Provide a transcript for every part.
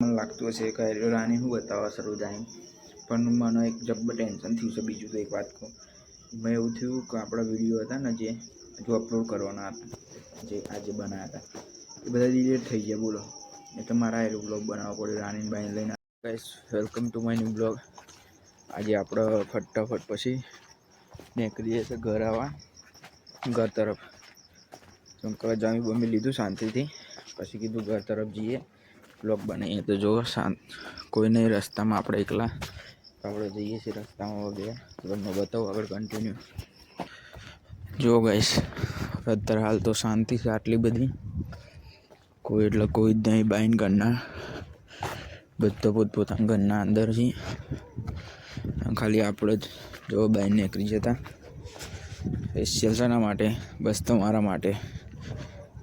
મને લાગતું હશે કે રાણી હું બતાવવા શરૂ જાય પણ મને એક જબ્બર ટેન્શન થયું છે બીજું તો એક વાત કહું. મેં એવું થયું કે આપણા વીડિયો હતા ને જે હજુ અપલોડ કરવાના હતા જે આજે બનાવ્યા હતા, એ બધા ડિલેટ થઈ ગયા, બોલો. એ તો મારા એ બ્લોગ બનાવવો પડ્યો રાણીને બાઈને લઈને guys welcome to my new blog આજે આપણે ફટાફટ પછી નીકળીએ છીએ ઘર આવવા, ઘર તરફ. જેમ કે જમી બમી લીધું શાંતિથી. પછી કીધું ઘર તરફ જઈએ. બ્લોગ બનાવીએ તો જો શાંત કોઈ નહીં રસ્તામાં આપણે એકલા આપણે જઈએ છીએ રસ્તામાં વગેરે. તમને બતાવો આગળ કન્ટિન્યુ જો ગાઈશ અત્યારે હાલ તો શાંતિ છે આટલી બધી. કોઈ એટલે કોઈ જ નહીં, બાઈન ઘરના, બધા પોતપોતાના ઘરના અંદર છે. ખાલી આપણે જ, જો બાઈન નીકળી જતા. સ્પેશિયલ શાના માટે, બસ તમારા માટે.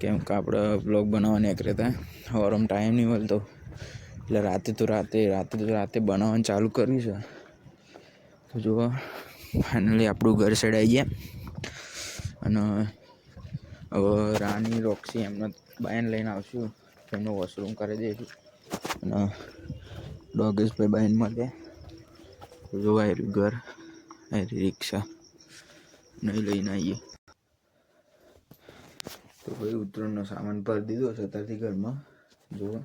કેમ કે આપણે બ્લોગ બનાવવા નીકળ્યા હતા સવારમાં ટાઈમ નહીં મળતો. એટલે રાતે તો રાતે રાતે તો રાતે બનાવવાનું ચાલુ કર્યું છે. તો જુઓ ફાઇનલી આપણું ઘર સડાઈ ગયા. અને હવે રાની રોક્ષી એમને બાયન લઈને આવશું. એમનું વોશરૂમ કરી દઈશું. અને ડોગેશભાઈ બાયન મળે. જોવા ઘર રિક્ષા. નહીં લઈને આવીએ. તો ભાઈ ઉત્તરાયણનો સામાન પર દીધો છે ઘરમાં. જુઓ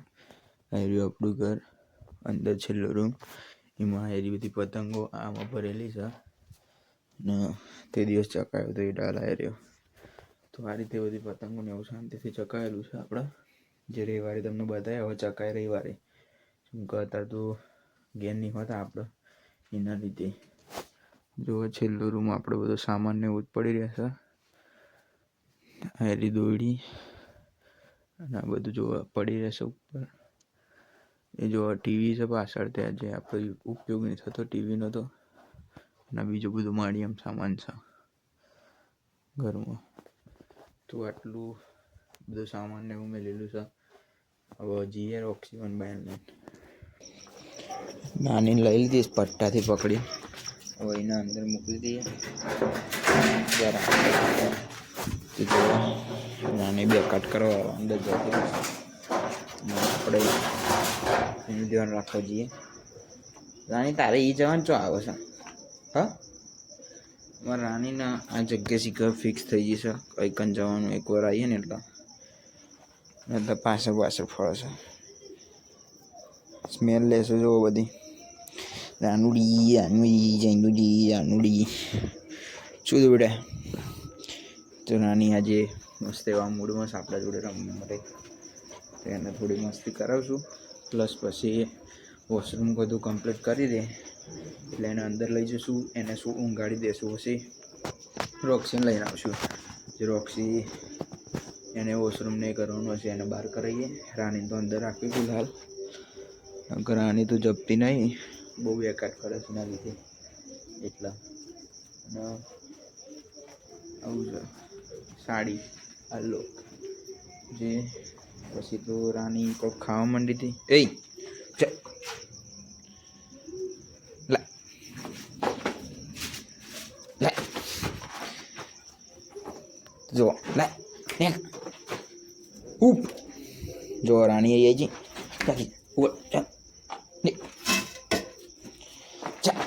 આવ્યું આપણું ઘર. અંદર છેલ્લો રૂમ એમાં એવી બધી પતંગો આમાં ભરેલી છે. ને તે દિવસ ચકાયો તો એ ડાલ રહ્યો. તો આ રીતે બધી પતંગોને એવું શાંતિથી ચકાયેલું છે આપણે. જે રવિવારે તમને બતાવ્યા હવે ચકાય રવિવારે. શું કે અત્યારે તો ગેર નહીં હોતા આપણે એના લીધે. જુઓ, છેલ્લો રૂમ આપણો બધો સામાન ને એવું જ પડી રહેશે હેરી દોરડી અને આ બધું જોવા પડી રહેશે ઉપર. એ જોવા ટીવી છે પાછળ ત્યાં જે આપણે ઉપયોગ નહીં થતો ટીવીનો તો. અને બીજું બધું માડી એમ સામાન છે ઘરમાં. તો આટલું બધું સામાન ને એવું લીધું છે. હવે જઈએ ઓક્સિજન બાય લઈને. નાની લઈ લીધી પટ્ટાથી પકડી. હવે એના અંદર મૂકી દઈએ. જરા. નાની બે કટ કરવા અંદર જતી આપણે એનું ધ્યાન રાખવા જઈએ. રાણી, તારે એ જવાનું ચો આવે છે? હા? મારા રાણીના આ જગ્યા શીખર ફિક્સ થઈ જશે કંઈ કન જવાનું એકવાર આવીએ ને એટલે. એટલે પાછળ પાછળ ફળશે સ્મેલ લેશે જોવો બધી. રાનુડી રાનુડી જૈનુડી રાનુડી શું બેટા? તો નાની આજે મસ્ત એવા મૂડમાં છે, આપણા જોડે રમવા માટે. તો એને થોડી મસ્તી કરાવશું. પ્લસ પછી વોશરૂમ બધું કમ્પ્લીટ કરી દે. એટલે એને અંદર લઈ જઈશું એને શું ઊંઘાડી દેશું પછી રોક્સીને લઈને આવશું. જે રોક્સી એને વોશરૂમ નહીં કરવાનું હશે એને બહાર કરાવીએ. રાની તો અંદર રાખવી ફિલહાલ. રાની તો જપતી નહીં. બહુ એકાદ કરે છે એના લીધે. એટલા. આવું છે. સાડી. હાલો. જે પછી તો રાણી કોક ખાવા માંડી હતી. એ જો લા. ઉપ જો રાણી આવી છે ચાલી ઉપર ચાલ ને ચાલ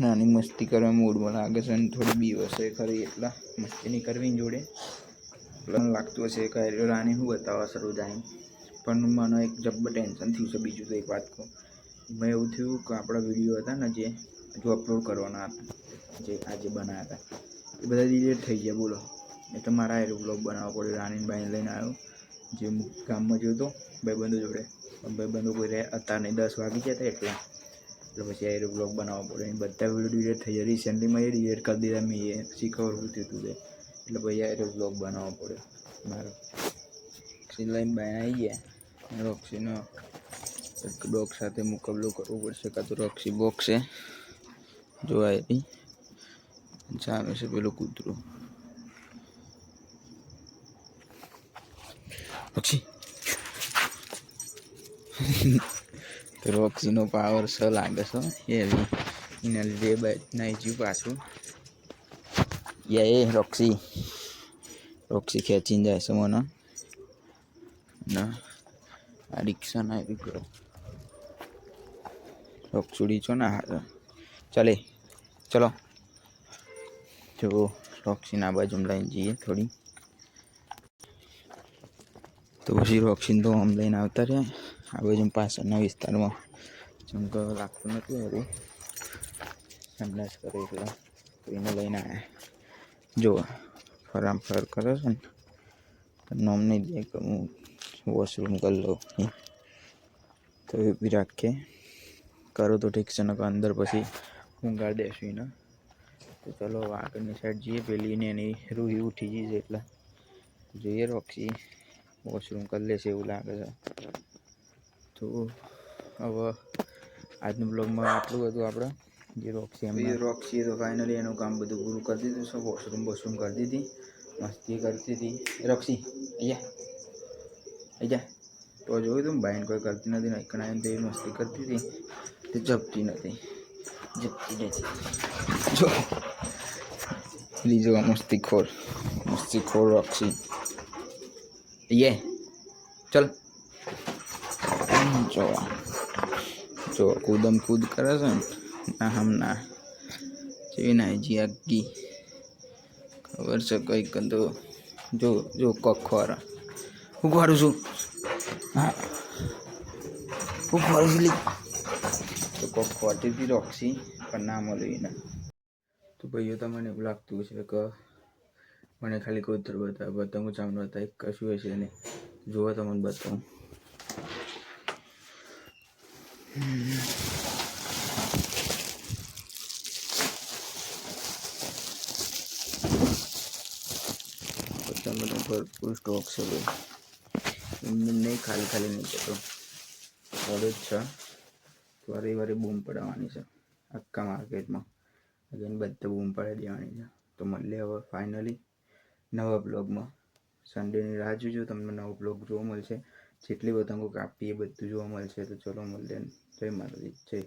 નાની મસ્તી કરવા મૂડમાં લાગે છે અને થોડી બી હશે ખરી એટલા મસ્તી નહીં કરવી જોડે. મને લાગતું હશે કે રાની હું બતાવવા શરૂ જાય પણ મને એક જબ્બર ટેન્શન થયું છે બીજું તો એક વાત કહું. મેં એવું થયું કે આપણા વીડિયો હતા ને જે હજુ અપલોડ કરવાના હતા, જે આજે બનાવ્યા હતા, એ બધા ડિલેટ થઈ ગયા, બોલો. એ તો મારા હેરો બ્લોગ બનાવવો પડ્યો રાનીનભાઈને લઈને આવ્યો. જે ગામમાં જોયો હતો ભાઈબંધો જોડે. ભાઈબંધો કોઈ રહે, હતા નહીં, દસ વાગી ગયા હતા એટલા. એટલે પછી એ બ્લોગ બનાવવો પડે. બધા વીડિયો ડિલેટ થઈ જાય. રિસેન્ટલીમાં એ ડિલેટ કરી દીધા. મેં પછી શું થયું હતું એટલે પછી આ બ્લોગ બનાવવો પડે. મારો સિલાઈન બનાવી ગયા. રોક્સીનો ડોગ સાથે મુકાબલો કરવો પડશે. કાં તો રોક્સી બોક્સ છે. જોવા એની સામે છે પેલું કૂતરું. રોક્સી તો રોક્સીનો પાવર સ લાગે છે એવી એના લીધે બાઈક નાઈ જ્યું પાછું. યે રોક્સી. રોક્સી ખેંચીને જાય છે મને. ના. આ રિક્ષા ના એવી કરો રોકચુડી છો ના હા ચાલે. ચલો. જો, રોક્સીને આ બાજુ લઈને જઈએ થોડી. તો પછી રોક્સીને તો આમ લઈને આવતા રહ્યા. આ બાજુ પાછળના વિસ્તારમાં જંગલ લાગતું નથી હવે જ કરે એટલે એને લઈને આવ્યા જો, ફરામ ફર કરે છે ને, તો નોમ નહીં દે કે હું વોશરૂમ કરી લઉં તો એ બી રાખીએ. કરો તો ઠીક છે, નકર અંદર પછી ઊંઘાડ દેશું એને. તો ચલો, આગળની સાઈડ જઈએ. પેલી ને એની રૂહી ઉઠી જઈ છે એટલે. જોઈએ રોક્ષી વોશરૂમ કરી લેશે એવું લાગે છે. તો હવે આજનું બ્લોગમાં આટલું હતું આપણે. જે રોક્ષી એમ રોક્ષીએ તો ફાઇનલી એનું કામ બધું પૂરું કરી દીધું છે. વોશરૂમ વોશરૂમ કરી દીધી. મસ્તી કરતી હતી રોક્ષી અહીંયા અહીંયા તો જોયું તું બાઈન કોઈ કરતી નથી ને એકણ આવીને તો એવી મસ્તી કરતી હતી તે જપતી નથી. જપતી નથી. જો. લીજો મસ્તી ખોર મસ્તી ખોર રોક્ષી યે ચલ. જો જો કૂદમ કૂદ કરે છે ને ના હમ ના જેવી ના જી ખબર છે કંઈક તો જો જો કખોર હું ખોરું છું હા હું ખોરું છું તો કોક ખોટી હતી રોક્ષી પણ ના મળ્યું એને તો ભાઈઓ તમને એવું લાગતું છે કે મને ખાલી કોતર બતાવે બધા ચામડો હતા એક કશું હશે ને જોવા તમને બતાવું પતંગોનો ભરપૂર સ્ટોક છે ભાઈ નહીં ખાલી ખાલી નહીં જતો પડે જ છે વારે વારે બૂમ પડાવવાની છે આખા માર્કેટમાં અગેન બધે બૂમ પડાવી દેવાની છે તો મળીએ હવે ફાઇનલી નવા બ્લોગમાં સન્ડેની રાહ જોજો તમને નવો બ્લોગ જોવા મળશે જેટલી પતંગો કાપી એ બધું જોવા મળશે. તો ચલો મળીએ. જય માતાજી. જય